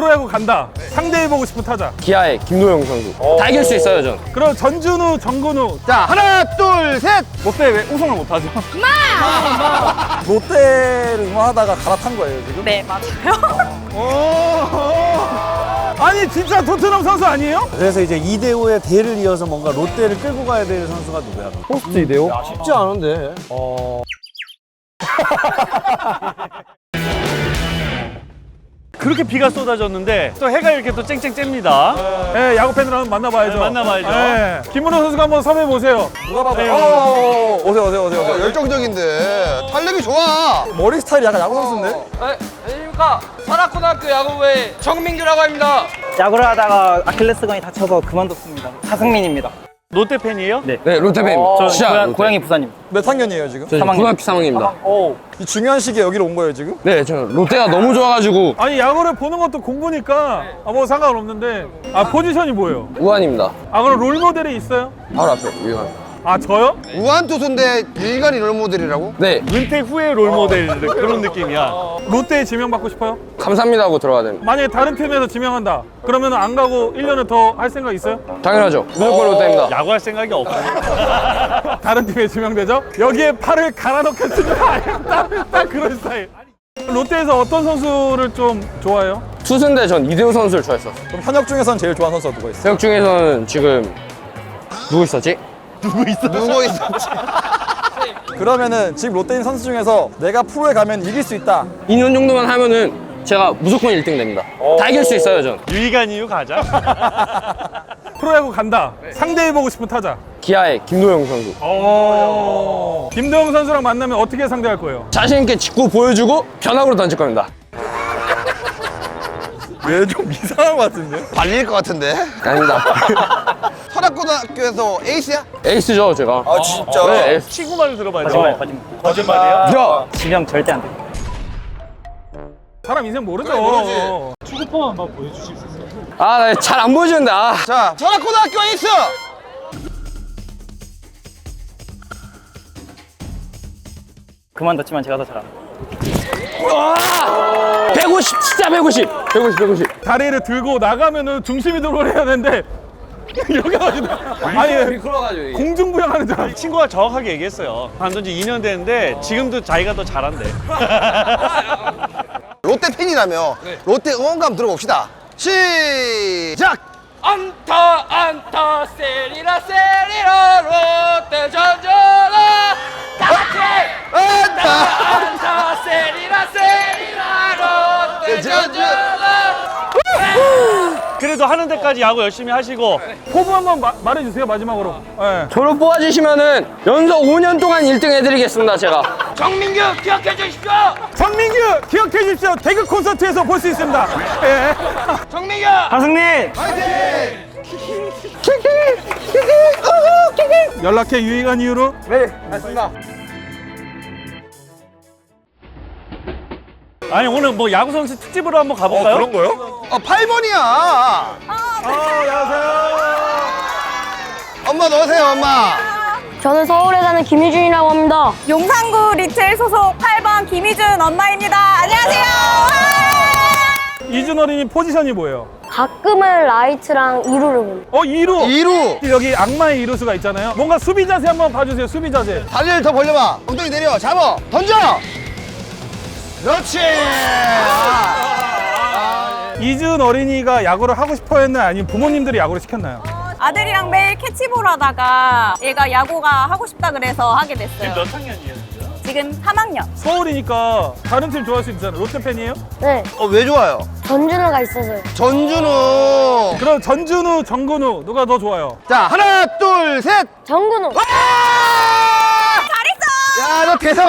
프로야구 간다. 상대해보고 싶은 타자. 기아의 김도영 선수. 다 이길 수 있어요, 전. 그럼 전준우, 정근우. 자 하나 둘 셋 롯데 왜 우승을 못하죠? 롯데를 응원하다가 갈아탄 거예요 지금? 네, 맞아요. 아니 진짜 토트넘 선수 아니에요? 그래서 이제 이대호의 대를 이어서 뭔가 롯데를 끌고 가야 될 선수가 누구야? 포스트 이대호? 쉽지 않은데. 그렇게 비가 쏟아졌는데 또 해가 이렇게 또 쨍쨍 쬐입니다 네, 야구 팬들 한번 만나봐야죠. 네, 만나봐야죠. 네. 김문호 선수가 한번 섭외해 보세요. 누가 봐도 어, 오세요 오세요 오세요 오세요 열정적인데 탄력이 좋아. 머리 스타일이 약간 야구 선수인데? 안녕하십니까. 산악고등학교 야구부의 정민규라고 합니다. 야구를 하다가 아킬레스건이 다쳐서 그만뒀습니다. 하승민입니다. 롯데 팬이에요? 네. 네, 롯데팬입니다. 저 진짜 고향, 롯데. 고향이 부산입니다. 몇 학년이에요 지금? 저 지금 삼학년. 고등학교 3학년입니다. 이 중요한 시기에 여기로 온 거예요 지금? 네, 저 롯데가 너무 좋아가지고 아니 야구를 보는 것도 공부니까 아, 뭐 상관없는데 아 포지션이 뭐예요? 우한입니다. 아 그럼 롤 모델이 있어요? 바로 앞에 유한. 아 저요? 우한 투수인데 일간이 롤모델이라고? 네, 은퇴 후의 롤 모델 그런 느낌이야 롯데에 지명받고 싶어요? 감사합니다 하고 들어가야 됩니다. 만약에 다른 팀에서 지명한다 그러면 안 가고 1년을 더 할 생각 있어요? 당연하죠. 무조건 롯데입니다. 야구할 생각이 없어 다른 팀에 지명되죠? 여기에 팔을 갈아 넣겠습니다 딱, 딱 그런 스타일 롯데에서 어떤 선수를 좀 좋아해요? 투수인데 전 이대호 선수를 좋아했어. 그럼 현역 중에선 제일 좋아하는 선수가 누가 있어요? 세혁 중에서는 지금 누구 있었지? 누구 있었지? 그러면은 지금 롯데 있는 선수 중에서 내가 프로에 가면 이길 수 있다 2년 정도만 하면은 제가 무조건 1등 됩니다. 다 이길 수 있어요, 전. 유희관 이유 가자 프로야구 간다 상대해보고 싶은 타자 기아의 김도영 선수. 김도영 선수랑 만나면 어떻게 상대할 거예요? 자신 있게 직구 보여주고 변화구로 던질 겁니다. 왜 좀 이상한 것 같은데? 발릴 것 같은데? 아닙니다. 설악고등학교에서 에이스야? 에이스죠, 제가. 아 진짜? 네, 에이스. 친구 말을 들어봐야죠 거짓말, 거짓말. 거짓말이에요? 야! 지명 절대 안 됩니다. 사람 인생 모르죠 그래, 아, 나잘안 보여주는데, 아. 자, 설악고등학교 에이스! 그만뒀지만 제가 더 잘합니다. 150, 진짜 150. 150, 150. 다리를 들고 나가면은 중심이 들어오야 되는데 이렇게 가지고 아니 미끄러가지고. 공중부양하는 줄 알았어 친구가 정확하게 얘기했어요 반돈 지 2년 됐는데 지금도 자기가 더 잘한대 롯데 팬이라며 롯데 응원감 들어봅시다. 시작! 안타, 안타, 세리라, 세리라, 롯데 전전아. 안타! 안타, 세리라, 세리라, 롯데 전전아. 그래도 하는 데까지 야구 열심히 하시고 포부 한번 마- 말해주세요 마지막으로 예. 저를 뽑아주시면은 연속 5년 동안 1등 해드리겠습니다, 제가. 정민규 기억해 주십시오. 정민규 기억해 주십시오 대극 콘서트에서 볼 수 있습니다 예. 정민규. 하승민! 연락해 유익한 이유로 아니 오늘 뭐 야구 선수 특집으로 한번 가볼까요? 거요? 어, 8번이야! 아, 안녕하세요 엄마 넣으세요, 엄마! 저는 서울에 사는 김유준이라고 합니다. 용산구 리틀 소속 8번 김희준 엄마입니다. 안녕하세요. 이준 어린이 포지션이 뭐예요? 가끔은 라이트랑 이루를 봅니다. 어 2루 2루! 여기 악마의 이루수가 있잖아요 뭔가 수비 자세 한번 봐주세요 수비 자세 다리를 더 벌려봐. 엉덩이 내려. 잡아. 던져! 그렇지! 이준 어린이가 야구를 하고 싶어 했나요? 아니면 부모님들이 야구를 시켰나요? 아들이랑 매일 캐치볼 하다가 얘가 야구가 하고 싶다 그래서 하게 됐어요. 몇 학년이에요? 지금 3학년. 서울이니까 다른 팀 좋아할 수 있잖아 요 롯데 팬이에요? 네, 어, 왜 좋아요? 전준우가 있어서요. 전준우! 그럼 전준우, 정근우 누가 더 좋아요? 자, 하나, 둘, 셋! 정근우. 대상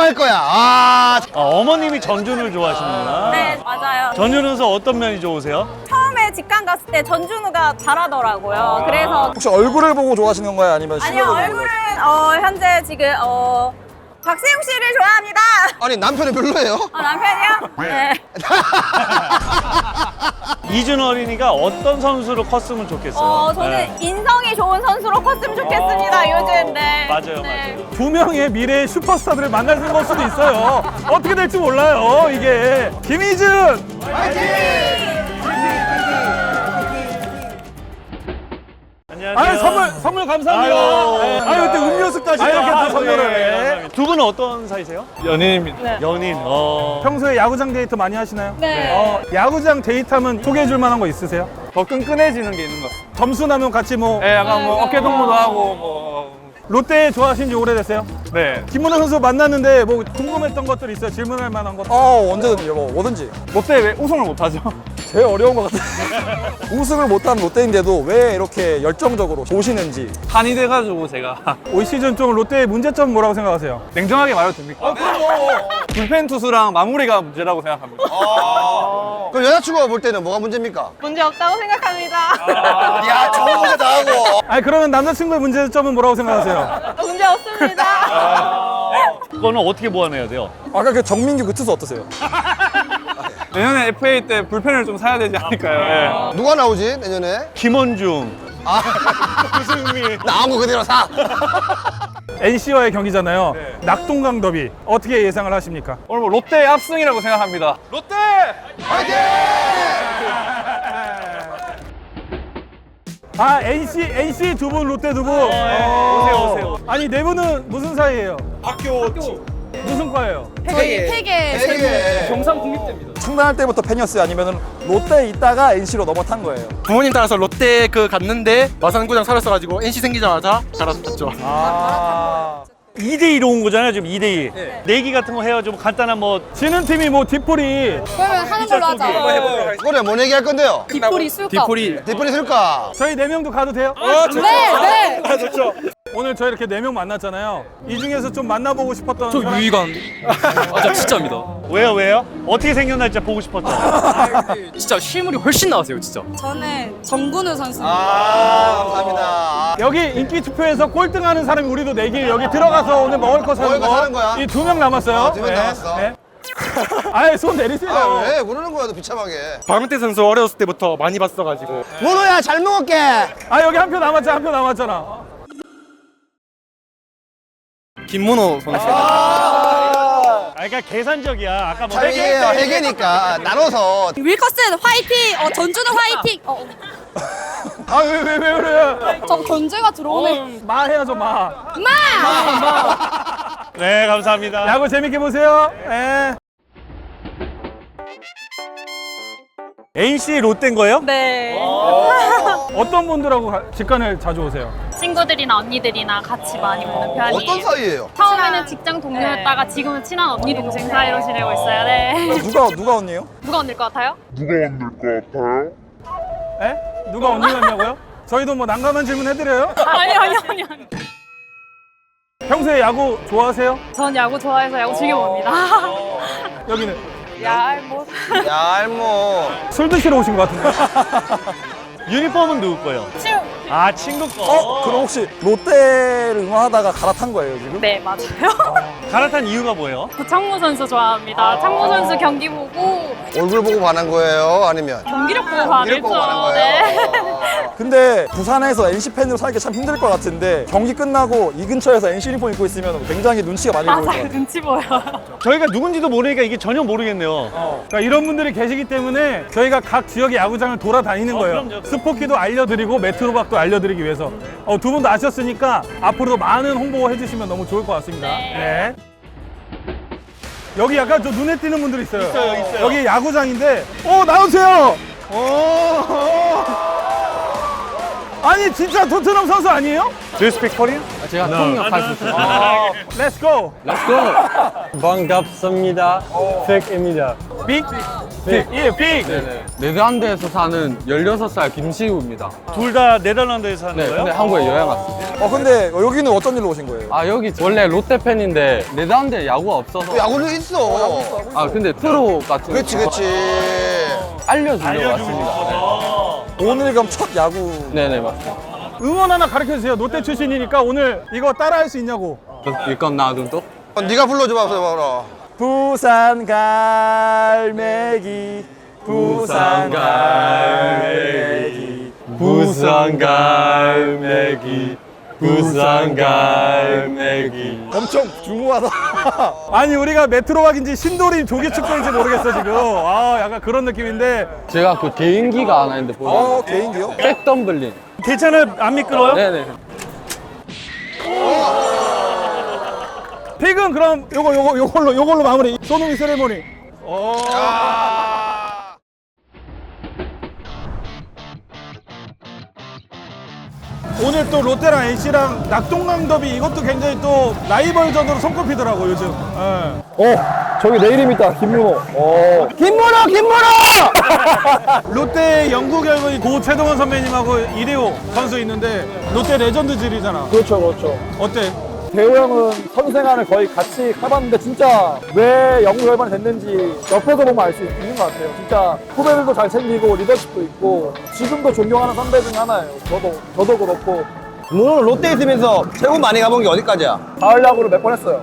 할 거야. 아, 아, 어머님이 전준을 좋아하시는구나 네, 맞아요. 전준우 선수 어떤 면이 좋으세요? 처음에 직관 갔을 때 전준우가 잘하더라고요. 그래서 혹시 얼굴을 보고 좋아하시는 건가요? 아니면 아니요, 실력을 보고 얼굴은 어, 현재 지금 어, 박세웅 씨를 좋아합니다. 아니, 남편이 별로예요? 어, 남편이요? 네. 이준 어린이가 어떤 선수로 컸으면 좋겠어요? 어, 저는 네. 인성이 좋은 선수로 컸으면 좋겠습니다, 요즘. 네. 맞아요, 네. 맞아요. 두 명의 미래의 슈퍼스타들을 만날 걸 수도 있어요 어떻게 될지 몰라요 이게 김희준 화이팅! 선물 감사합니다. 네. 아유, 그때 음료수까지 이렇게 또 선물을. 해. 두 분은 어떤 사이세요? 연인입니다. 연인. 어. 평소에 야구장 데이트 많이 하시나요? 네. 어, 야구장 데이트하면 소개해줄 만한 거 있으세요? 더 끈끈해지는 게 있는 것 같습니다. 점수 나면 같이 뭐 네, 약간 뭐 어깨 동무도 하고 뭐. 롯데 좋아하신 지 오래됐어요? 네. 김문호 선수 만났는데 뭐 궁금했던 것들 있어요? 질문할 만한 것? 어 언제든지 뭐 뭐든지 롯데 왜 우승을 못하죠? 제일 어려운 것 같아요. 우승을 못한 롯데인데도 왜 이렇게 열정적으로 보시는지 한이 돼가지고 제가 올 시즌 좀 롯데의 문제점 뭐라고 생각하세요? 냉정하게 말해도 됩니까? 불펜 투수랑 마무리가 문제라고 생각합니다. 그럼 여자친구가 볼 때는 뭐가 문제입니까? 문제 없다고 생각합니다. 야, 좋은 거다 하고. 아니 그러면 남자친구의 문제점은 뭐라고 생각하세요? 문제 없습니다. 그거는 어떻게 보완해야 돼요? 아까 그 정민규 그 투수 어떠세요? 내년에 FA 때 불펜을 좀 사야 되지 않을까요? 누가 나오지, 내년에? 김원중. 나온 거 그대로 사. NC와의 경기잖아요. 낙동강 더비 어떻게 예상을 하십니까? 오늘 뭐 롯데 압승이라고 생각합니다. 롯데! 아 NC NC 두 분 롯데 두 분. 오세요, 오세요. 아니 네 분은 무슨 사이예요? 학교 무슨 과예요? 저희 세계 되게. 창단할 때부터 팬이었어요? 아니면 롯데에 있다가 NC로 넘어탄 거예요? 부모님 따라서 롯데 그 갔는데 마산구장 살았어가지고 NC 생기자마자 갈아서 탔죠. 2대2로 온 거잖아요, 지금 2대2. 내기 같은 거 해요. 좀 간단한 뭐. 지는 팀이 뭐 뒷풀이 그러면 하는 걸로 하자. 그래, 뭔 얘기 할 건데요? 뒷풀이. 디폴이 뒷분이 쓸까? 저희 네 명도 가도 돼요? 네, 네. 오늘 저희 이렇게 네 명 만났잖아요. 이 중에서 좀 만나보고 싶었던 저 사람? 유희관. 아, 저 진짜입니다. 왜요, 왜요? 어떻게 생겼나 진짜 보고 싶었죠. 진짜 실물이 훨씬 나으세요, 진짜. 저는 정근우 선수. 아, 감사합니다. 여기 인기 투표에서 꼴등하는 사람이 우리도 내기 여기 들어가서 오늘 먹을 거 사는 먹을 거 사는 거야? 이 두 명 남았어요. 어, 두명 남았어. 아예 손 내리세요. 아, 왜? 그러는 거야, 너 비참하게. 박명태 선수 어렸을 때부터 많이 봤어가지고. 문호야, 잘 먹을게. 아 여기 한 표 남았잖아. 한 표 남았잖아. 김문호 선수. 아, 그러니까 계산적이야. 아까 뭐. 자기예요, 해계니까. 나눠서. 윌커슨 화이팅. 어, 전주는 화이팅. 어, 아왜 왜 왜 그래? 저 견제가 들어오네. 마해야죠 마. 마. 네, 감사합니다. 야구 재밌게 보세요. 예. NC 롯데인 거예요? 네. 어떤 분들하고 가- 직관을 자주 오세요? 친구들이나 언니들이나 같이 많이 보는 편이에요. 어떤 사이예요? 처음에는 직장 동료였다가 지금은 친한 언니 동생 사이로 지내고 있어요. 네. 누가 누가 언니예요? 누가 언니일 것 같아요? 예? 누가 언니 같냐고요? 저희도 뭐 난감한 질문 해드려요? 아니 아니 아니 아니. 평소에 야구 좋아하세요? 전 야구 좋아해서 야구 즐겨 봅니다. 여기는 야, 뭐. 야, 뭐. 술 드시러 오신 것 같은데. 유니폼은 누구 거예요? 친 아, 친구 거. 어? 그럼 혹시 롯데를 응원하다가 갈아탄 거예요 지금? 네 맞아요. 갈아탄 이유가 뭐예요? 구창모 선수 좋아합니다. 창모 선수 경기 보고 얼굴 보고 반한 거예요? 아니면? 경기력 보고 이를 보고 반한 반했죠. 거예요? 네. 근데 부산에서 NC 팬으로 살기 참 힘들 것 같은데 경기 끝나고 이 근처에서 NC 유니폼 입고 있으면 굉장히 눈치가 많이 보일 것 맞아요 같아요. 눈치 보여. 저희가 누군지도 모르니까 이게 전혀 모르겠네요. 그러니까 이런 분들이 계시기 때문에 저희가 각 지역의 야구장을 돌아다니는 거예요. 그럼요, 그럼요. 스포키도 알려드리고 메트로박도 알려드리기 위해서. 어, 두 분도 아셨으니까 앞으로도 많은 홍보 해주시면 너무 좋을 것 같습니다. 네. 여기 약간 저 눈에 띄는 분들 있어요. 있어요, 있어요. 여기 야구장인데, 어 나오세요. 어. 아니 진짜 토트넘 선수 아니에요? Do you speak Korean? 제가 통역 할 수 있어요. Let's go. 반갑습니다. 팩입니다. 빅. 빅. 예, 빅. 네덜란드에서 사는 16살 김시우입니다. 둘 다 네덜란드에서 사는 네, 거예요? 근데 한국에 여행 왔습니다. 어 근데 여기는 어떤 일로 오신 거예요? 아, 여기 원래 롯데 팬인데 네덜란드에 야구가 없어서. 야구는 있어. 아, 근데 프로 같은 그렇지, 거 그렇지. 알려주려고 알려주고 왔습니다. 싶어서. 오늘 그럼 첫 야구 네네, 맞습니다. 응원 하나 가르쳐 주세요. 롯데 출신이니까 오늘 이거 따라할 수 있냐고. 일건 나든 또? 어, 네가 불러줘봐, 봐라. 부산 갈매기 부산 갈매기 부산 갈매기, 부산 갈매기. 엄청 중후하다 아니 우리가 메트로박인지 신도림 조기축구인지 모르겠어 지금. 아 약간 그런 느낌인데 제가 그 개인기가 하나 있는데 보세요. 어 개인기요? 백덤블링. 괜찮아요? 안 미끄러워요? 네네. 픽은 그럼 요거 요거 요걸로 요걸로 마무리. 소노미 세레모니. 오. 오늘 또 롯데랑 NC랑 낙동강 더비 이것도 굉장히 또 라이벌전으로 손꼽히더라고 요즘. 예. 어, 저기 내일임 있다, 김문호. 어. 김문호 김문호 롯데 영구 결국이 고 최동원 선배님하고 이대호 선수 있는데 롯데 레전드질이잖아. 그렇죠, 그렇죠. 어때? 대호 형은 선생활을 거의 같이 해봤는데 진짜 왜 영구 결반이 됐는지 옆에서 보면 알 수 있는 것 같아요. 진짜 후배들도 잘 챙기고 리더십도 있고 지금도 존경하는 선배 중에 하나예요. 저도 저도 그렇고 문호는 롯데에 있으면서 최고 많이 가본 게 어디까지야? 가을 야구를 몇 번 했어요.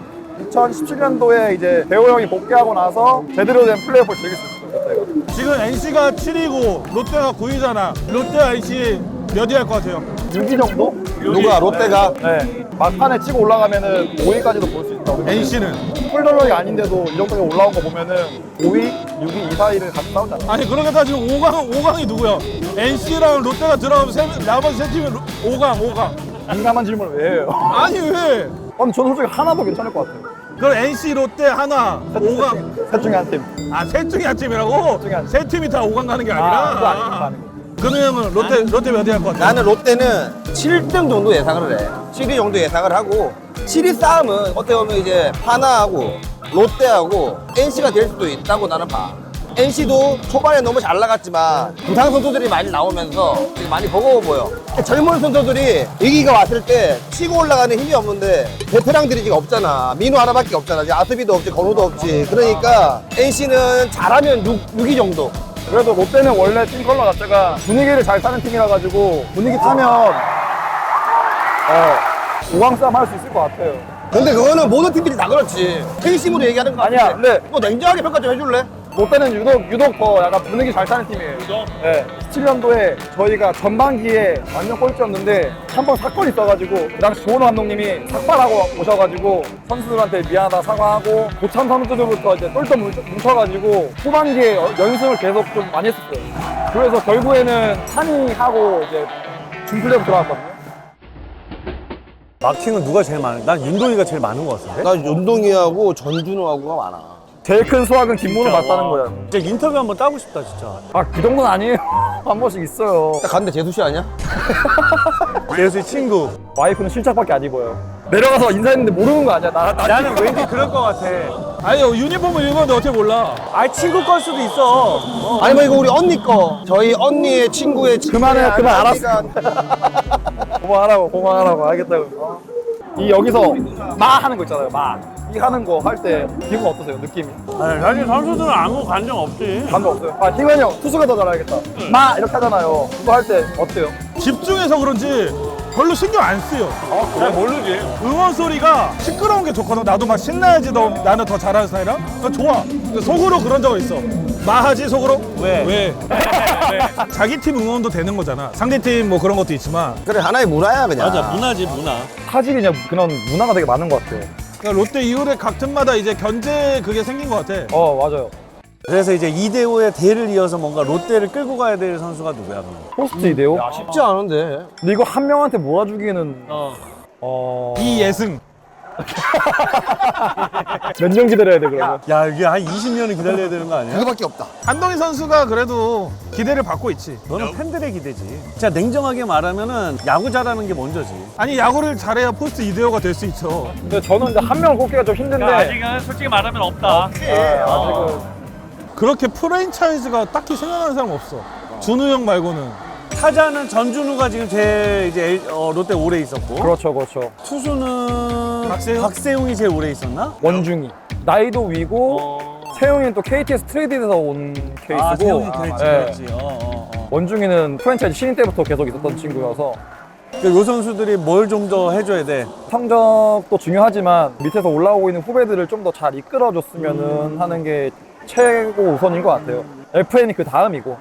2017년도에 이제 대호 형이 복귀하고 나서 제대로 된 플레이오프를 즐길 수 있었어요. 그때가. 지금 NC가 7위고 롯데가 9위잖아. 롯데와 NC 몇 위 할 것 같아요? 6위 정도? 누가 롯데가 네. 막판에 치고 올라가면은 5위까지도 볼 수 있다고. NC는 폴더럭이 아닌데도 이 정도에 올라온 거 보면은 5위, 6위, 2, 4위를 같이 싸우잖아. 아니 그렇게 따지면 5강 5강이 누구야? NC랑 롯데가 들어가면 세, 나머지 세 팀이 5강 5강. 민감한 질문을 왜 해요? 아니 왜? 아니 저는 솔직히 하나도 괜찮을 것 같아요. 그럼 NC 롯데 하나 5강. 셋 중에 한 팀. 아 셋 중에 한 팀이라고? 중에 한 팀. 세 팀이 다 5강 가는 게 아, 그거 아니고, 아니라. 아니고. 근우 형은 롯데 롯데 몇위 할 것 같아? 나는 롯데는 7등 정도 예상을 해 7위 정도 예상을 하고 7위 싸움은 어떻게 보면 이제 하나하고 롯데하고 NC가 될 수도 있다고 나는 봐 NC도 초반에 너무 잘 나갔지만 부상 선수들이 많이 나오면서 많이 버거워 보여 젊은 선수들이 위기가 왔을 때 치고 올라가는 힘이 없는데 베테랑들이 지금 없잖아 민우 하나밖에 없잖아 아스비도 없지 건우도 없지 그러니까 NC는 잘하면 6, 6위 정도 그래도 롯데는 원래 팀 컬러 자체가 분위기를 잘 타는 팀이라 가지고 분위기 타면 어 5강 싸움 할 수 있을 것 같아요. 근데 그거는 모든 팀들이 다 그렇지. 팬심으로 얘기하는 거 아니야, 같은데. 근데- 뭐 냉정하게 평가 좀 해줄래? 롯데는 유독 유독 더 약간 분위기 잘 타는 팀이에요. 네. 17년도에 저희가 전반기에 완전 꼴찌였는데 한 번 사건이 있어가지고 그 당시 조원 감독님이 삭발하고 오셔가지고 선수들한테 미안하다 사과하고 고참 선수들부터 이제 똘똘 뭉쳐- 뭉쳐가지고 후반기에 어- 연승을 계속 좀 많이 했었어요. 그래서 결국에는 산이하고 이제 준플레이오프 들어갔거든요. 마킹은 누가 제일 많아? 난 윤동이가 제일 많은 것 같은데? 나 윤동이하고 전준호하고가 많아. 제일 큰 수확은 김문호 맞다는 거야. 진짜 인터뷰 한번 따고 싶다 진짜 아 그 정도는 아니에요. 한 번씩 있어요. 딱 갔는데 재수씨 아니야? 예수의 친구 와이프는 실착밖에 안 입어요. 내려가서 인사했는데 모르는 거 아니야? 나, 나 나는 왠지 그럴 것 같아 아니 유니폼을 입었는데 어떻게 몰라? 아 친구 걸 수도 있어 어. 아니 뭐 이거 우리 언니 거. 저희 언니의 친구의 그만해, 친구의 그만, 아버지가 그만하라고, 그만하라고 알겠다고. 이 여기서 마 하는 거 있잖아요. 마. 이 하는 거 할 때 기분 어떠세요? 느낌이? 아니, 사실 선수들은 아무 감정 없지 감정 없어요? 아 희관이 형 투수가 더 잘하겠다. 마 이렇게 하잖아요. 그거 할 때 어때요? 집중해서 그런지 별로 신경 안 쓰여. 잘 모르지 응원 소리가 시끄러운 게 좋거든. 나도 막 신나야지 너, 나는 더 잘하는. 나 좋아. 속으로 그런 적은 있어. 마하지 속으로? 왜? 왜? 자기 팀 응원도 되는 거잖아. 상대 팀 뭐 그런 것도 있지만. 그래 하나의 문화야 그냥. 문화지 문화 사직이냐 그런 문화가 되게 많은 것 같아요. 그러니까 롯데 이후에 각 팀마다 이제 견제 그게 생긴 것 같아. 어 맞아요. 그래서 이제 이대호의 대를 이어서 뭔가 롯데를 끌고 가야 될 선수가 누구야 그럼? 포스트 이대요? 쉽지 않은데. 근데 이거 한 명한테 몰아주기에는 어. 어... 이예승. 몇 년 기다려야 돼 그러면? 야 이게 한 20년을 기다려야 되는 거 아니야? 그거밖에 없다. 한동희 선수가 그래도 기대를 받고 있지. 너는 팬들의 기대지 진짜 냉정하게 말하면은 야구 잘하는 게 먼저지 아니 야구를 잘해야 포스트 이대호가 될 수 있죠. 근데 저는 이제 한 명을 꼽기가 좀 힘든데 아직은 솔직히 말하면 없다 네, 아직은 그렇게 프랜차이즈가 딱히 생각나는 사람 없어. 준우 형 말고는. 타자는 전준우가 지금 제일 이제 어, 롯데 오래 있었고 그렇죠 그렇죠. 투수는 박세웅? 박세웅이 제일 오래 있었나? 원중이 나이도 위고 어... 세용이는 또 KT에서 트레이드돼서 온 케이스고 아 세웅이 그랬지 네. 그랬지 어, 어, 어. 원중이는 프랜차이즈 신인 때부터 계속 있었던 친구여서 그러니까 요 선수들이 뭘 좀 더 해줘야 돼 성적도 중요하지만 밑에서 올라오고 있는 후배들을 좀 더 잘 이끌어줬으면 하는 게 최고 우선인 것 같아요. FN이 그 다음이고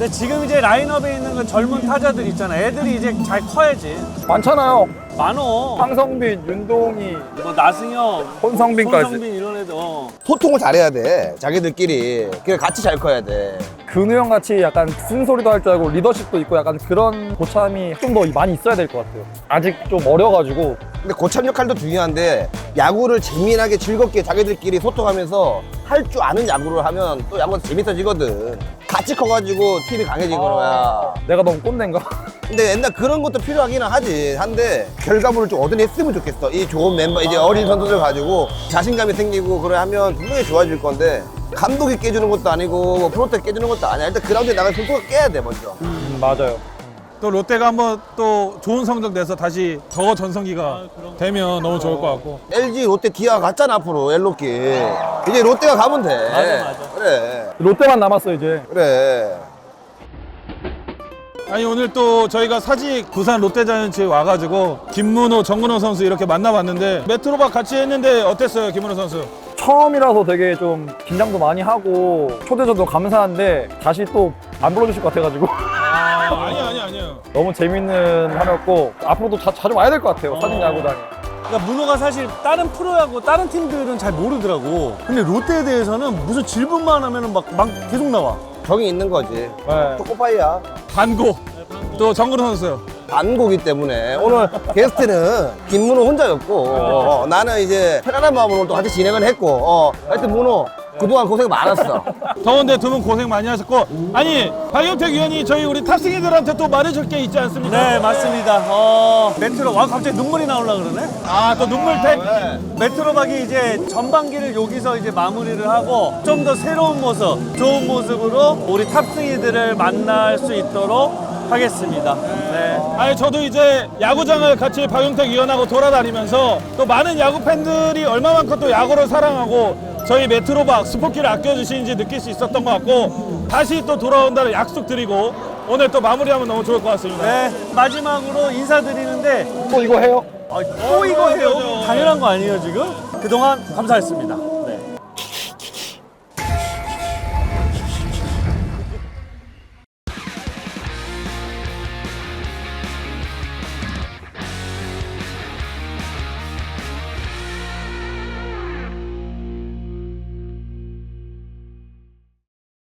근데 지금 이제 라인업에 있는 그 젊은 타자들 있잖아 애들이 이제 잘 커야지 많잖아요. 많어 황성빈, 윤동희, 뭐 나승엽 손성빈까지. 손성빈 이런 애들 어. 소통을 잘해야 돼. 자기들끼리. 그래 같이 잘 커야 돼. 근우 형 같이 약간 쓴소리도 할 줄 알고 리더십도 있고 약간 그런 고참이 좀 더 많이 있어야 될 것 같아요. 아직 좀 어려가지고 근데 고참 역할도 중요한데 야구를 재미나게 즐겁게 자기들끼리 소통하면서 할 줄 아는 야구를 하면 또 야구가 재밌어지거든. 같이 커가지고 팀이 강해지거나. 내가 너무 꼰대인가? 근데 옛날 그런 것도 필요하기는 하지. 한데 결과물을 좀 얻어냈으면 좋겠어. 이 좋은 멤버, 이제 어린 선수들 가지고 자신감이 생기고 그래 하면 분명히 좋아질 건데 감독이 깨주는 것도 아니고 뭐 프로테 깨주는 것도 아니야. 일단 그라운드에 나가서 선수가 깨야 돼 먼저. 음, 맞아요. 또 롯데가 한번 또 좋은 성적 내서 다시 더 전성기가 되면 너무 좋을 것 같고. LG, 롯데, 기아 갔잖아 앞으로 엘로키. 이제 롯데가 가면 돼. 맞아, 맞아. 그래. 롯데만 남았어 이제. 그래. 아니 오늘 또 저희가 사직 부산 롯데자이언츠에 와가지고 김문호, 정근호 선수 이렇게 만나봤는데 메트로박 같이 했는데 어땠어요, 김문호 선수? 처음이라서 되게 좀 긴장도 많이 하고 초대줘도 감사한데 다시 또 안 불러주실 것 같아가지고 아, 아니 아니 아니요. 너무 재밌는 하루였고 앞으로도 자, 자주 와야 될 것 같아요 사진 야구장에. 그러니까 문호가 사실 다른 프로야구 다른 팀들은 잘 모르더라고. 근데 롯데에 대해서는 무슨 질문만 하면은 막, 막 계속 나와. 정이 있는 거지. 네. 초코파이야. 반고 또 정근호 선수. 반고기 때문에 오늘 게스트는 김문호 혼자였고 어, 나는 이제 편안한 마음으로 또 같이 진행을 했고 어, 하여튼 문호 그동안 고생 많았어. 더운데 두 분 고생 많이 하셨고 아니 박영택 위원이 저희 우리 탑승이들한테 또 말해줄 게 있지 않습니까? 네, 맞습니다. 어, 메트로, 와, 갑자기 눈물이 나오려 그러네? 아 또 눈물택. 메트로박이 이제 전반기를 여기서 이제 마무리를 하고 좀 더 새로운 모습, 좋은 모습으로 우리 탑승이들을 만날 수 있도록 하겠습니다. 네. 아니 저도 이제 야구장을 같이 박용택 위원하고 돌아다니면서 또 많은 야구 팬들이 얼마만큼 또 야구를 사랑하고 저희 메트로박 스포키를 아껴주시는지 느낄 수 있었던 것 같고 다시 또 돌아온다는 약속드리고 오늘 또 마무리하면 너무 좋을 것 같습니다. 네, 마지막으로 인사드리는데 또 이거 해요? 아, 또 이거 해요? 당연한 거 아니에요, 지금? 그동안 감사했습니다.